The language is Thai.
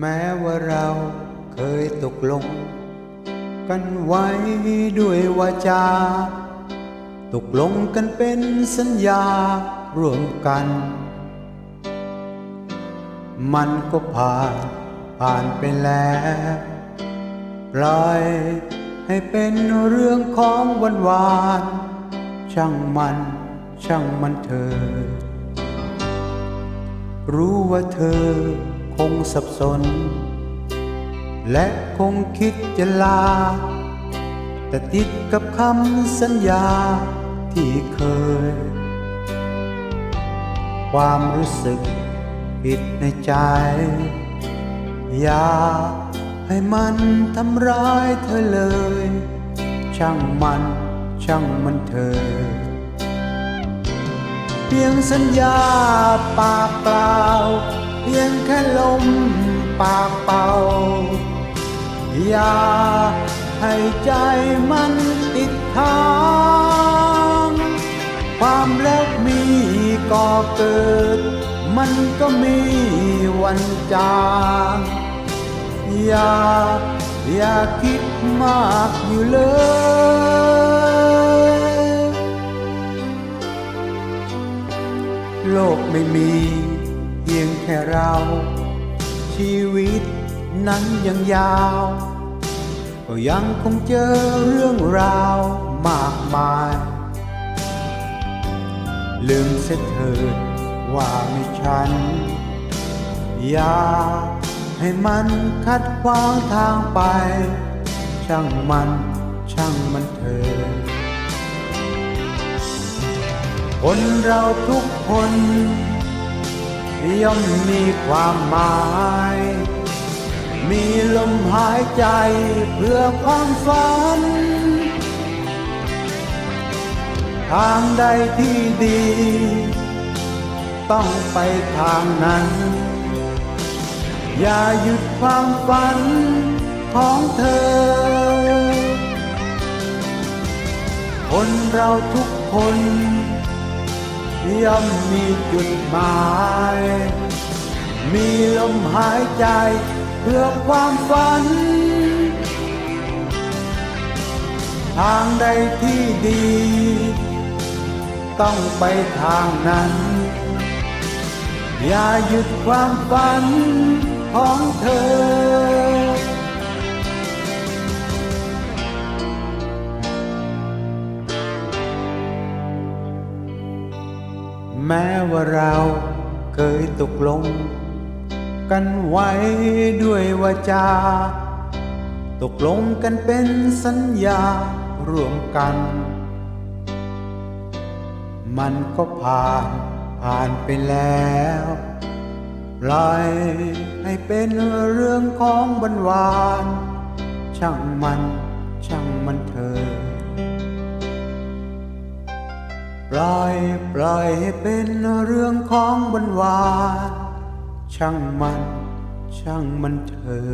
แม้ว่าเราเคยตกลง กันไว้ด้วยวาจา ตกลงกันเป็นสัญญาร่วมกัน มันก็ผ่านผ่านไปแล้วปล่อยให้เป็นเรื่องของวันวาน ช่างมันช่างมันเธอ รู้ว่าเธอ คงสับสน และคงคิดจะลา แต่ติดกับคำสัญญาที่เคย ความรู้สึกผิดในใจ อย่าให้มันทำร้ายเธอเลย ช่างมันช่างมันเธอ เพียงสัญญาปากเป ปากเป่า อย่าให้ใจมันติดค้าง ความรักมีก่อเกิด มันก็มีวันจางอย่าอย่าคิดมากอยู่เลยโลกไม่มีเพียงแค่เรา ชีวิตนั้นยังยาว ก็ยังคงเจอเรื่องราวมากมาย ลืมเสียเถิดว่าไม่ฉัน อย่าให้มันคัดขวางทางไป ช่างมันช่างมันเถิดคนเราทุกคน ย่อมมีความหมาย มีลมหายใจเพื่อความฝัน ทางใดที่ดี ต้องไปทางนั้น อย่าหยุดความฝันของเธอ คนเราทุกคน ย่อมมีจุดหมาย มีลมหายใจเพื่อความฝัน ทางใดที่ดี ต้องไปทางนั้น อย่าหยุดความฝันของเธอ แม้ว่าเราเคยตกลง กันไว้ด้วยวาจา ตกลงกันเป็นสัญญาร่วมกัน มันก็ผ่านผ่านไปแล้วปล่อยให้เป็นเรื่องของบันวาน ช่างมันช่างมันเธอ ล่อยปล่อยให้เป็นเรื่องของบันวานช่างมัน ช่างมันเธอ